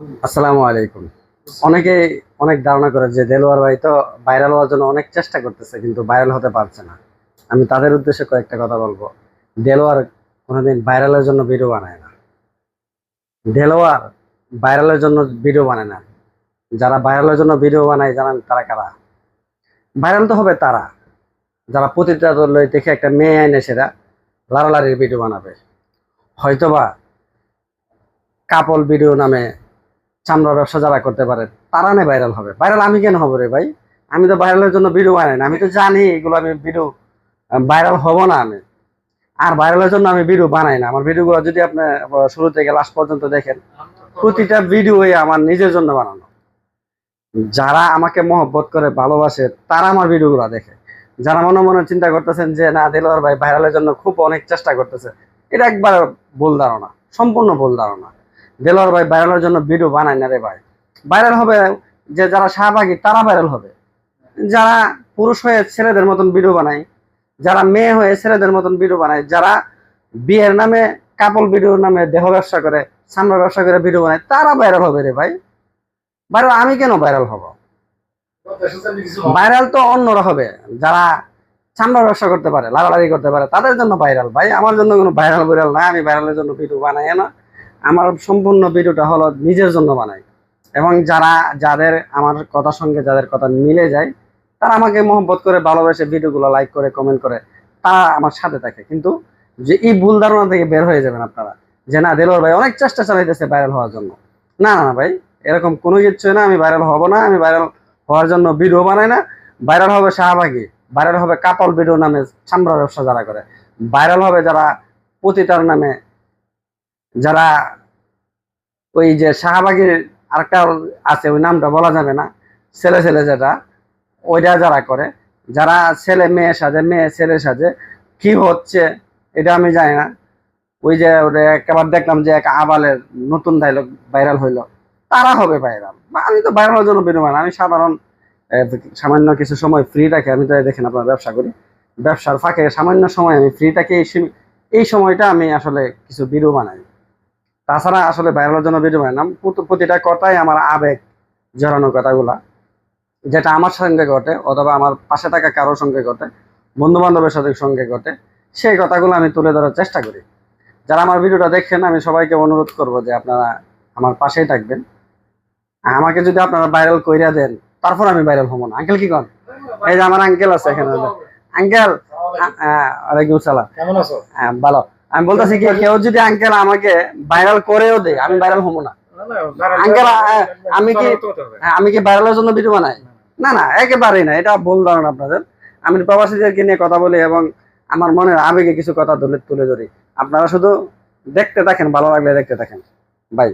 আসসালামু আলাইকুম। অনেকে অনেক ধারণা করে যে দেলোয়ার ভাই তো ভাইরাল হওয়ার জন্য অনেক চেষ্টা করতেছে, কিন্তু ভাইরাল হতে পারছে না। আমি তাদের উদ্দেশ্যে কয়েকটা কথা বলব। দেলোয়ার কোনোদিন ভাইরালের জন্য ভিডিও বানায় না। দেলোয়ার ভাইরালের জন্য ভিডিও বানায় না। যারা ভাইরালের জন্য ভিডিও বানায় জানান তারা কারা? ভাইরাল তো হবে তারা। যারা প্রতিটা দলের দেখে একটা মেয়ে এনে সেটা লারালারির ভিডিও বানাবে। হয়তোবা কাপল ভিডিও নামে চামড়া ব্যবসা যারা করতে পারে, তারা না ভাইরাল হবে। ভাইরাল আমি কেন হব রে ভাই? আমি তো ভাইরালের জন্য ভিডিও বানাই না। আমি তো জানি এগুলো আমি ভিডিও ভাইরাল হব না আমি। আর ভাইরালের জন্য আমি ভিডিও বানাই না। আমার ভিডিওগুলো যদি আপনি শুরু থেকে লাস্ট পর্যন্ত দেখেন, প্রতিটা ভিডিওই আমার নিজের জন্য বানানো। যারা আমাকে মহব্বত করে, ভালোবাসে, তারা আমার ভিডিওগুলো দেখে। যারা মনে মনে চিন্তা করতেছেন যে, না দিলওয়ার ভাই ভাইরালের জন্য খুব অনেক চেষ্টা করতেছে। এটা একবার ভুল ধারণা, সম্পূর্ণ ভুল ধারণা। দেলোয়ার ভাই ভাইরালের জন্য ভিডিও বানায় না রে ভাই। ভাইরাল হবে যে যারা শাহবাগী, তারা ভাইরাল হবে। যারা পুরুষ হয়ে ছেলেদের মতন ভিডিও বানায়, যারা মেয়ে হয়ে ছেলেদের মতন ভিডিও বানায়, যারা বিয়ের নামে কাপল ভিডিওর নামে দেহ ব্যবসা করে সামনে ব্যবসা করে ভিডিও বানায়, তারা ভাইরাল হবে রে ভাই। ভাইরাল আমি কেন ভাইরাল হব? ভাইরাল তো অন্যরা হবে। যারা চামড়া ব্যবসা করতে পারে, লাগালাগি করতে পারে, তাদের জন্য ভাইরাল ভাই। আমার জন্য কোনো ভাইরাল ভাইরাল না আমি ভাইরালের জন্য ভিডিও বানাই না। আমার সম্পূর্ণ ভিডিওটা হলো নিজের জন্য বানাই। এবং যারা, যাদের আমার কথার সঙ্গে যাদের কথা মিলে যায়, তারা আমাকে মহব্বত করে ভালোবেসে ভিডিওগুলো লাইক করে কমেন্ট করে তারা আমার সাথে থাকে। কিন্তু যে এই ভুল ধারণা থেকে বের হয়ে যাবেন আপনারা, যে না দেলোর ভাই অনেক চেষ্টা চালাইতেছে ভাইরাল হওয়ার জন্য। না না ভাই, এরকম কোনো কিছু না, আমি ভাইরাল হব না, আমি ভাইরাল হওয়ার জন্য ভিডিও বানাই না। ভাইরাল হবে শাহবাগী ভাইরাল হবে কাপল ভিডিও নামে চামড়া ব্যবসা যারা করে। ভাইরাল হবে যারা পতিতার নামে যারা ওই যে শাহবাগের আরেকটা আছে, ওই নামটা বলা যাবে না, ছেলে ছেলে যেটা, ওইটা যারা করে, যারা ছেলে মেয়ে সাজে, মেয়ে ছেলে সাজে, কি হচ্ছে এটা আমি জানি না। ওই যে একবার দেখলাম যে এক আবালের নতুন ডায়লগ ভাইরাল হইল। তারা হবে ভাইরাল আমি তো ভাইরাল হওয়ার জন্য বেরোবো না, আমি সাধারণ সামান্য কিছু সময় ফ্রি রাখি আমি তো দেখেন আপনার ব্যবসা করি, ব্যবসার ফাঁকে সামান্য সময় আমি ফ্রি থাকি এই সময়টা আমি আসলে কিছু ভিডিও বানাই। তাছাড়া আসলে ভাইরালের জন্য ভিডিও বানালাম প্রতি- প্রতিটা কথাই আমার আবেগ জড়ানো কথাগুলা। যেটা আমার সঙ্গে ঘটে অথবা আমার পাশে থাকা কারোর সঙ্গে ঘটে বন্ধু বান্ধবের সাথে সঙ্গে ঘটে সেই কথাগুলো আমি তুলে ধরার চেষ্টা করি। যারা আমার ভিডিওটা দেখেন আমি সবাইকে অনুরোধ করব যে আপনারা আমার পাশেই থাকবেন। আমাকে যদি আপনারা ভাইরাল কইরা দেন তারপর আমি ভাইরাল হব না। আঙ্কেল কি কন? এই যে আমার আঙ্কেল আছে এখানে। আঙ্কেল ওয়ালাইকুম সালাম। কেমন আছো? হ্যাঁ, ভালো। আমি বলতেছি কি কেউ যদি আঙ্কেল আমাকে ভাইরাল করেও দেয় আমি ভাইরাল হব না। আঙ্কেল, আমি কি- হ্যাঁ, আমি কি ভাইরালের জন্য ভিডিও বানাই? না না একেবারেই না এটা ভুল ধারণা আপনাদের। আমি প্রবাসীদেরকে নিয়ে কথা বলি এবং আমার মনের আবেগে কিছু কথা তুলে তুলে ধরি। আপনারা শুধু দেখতে থাকেন ভালো লাগলে দেখতে থাকেন। বাই।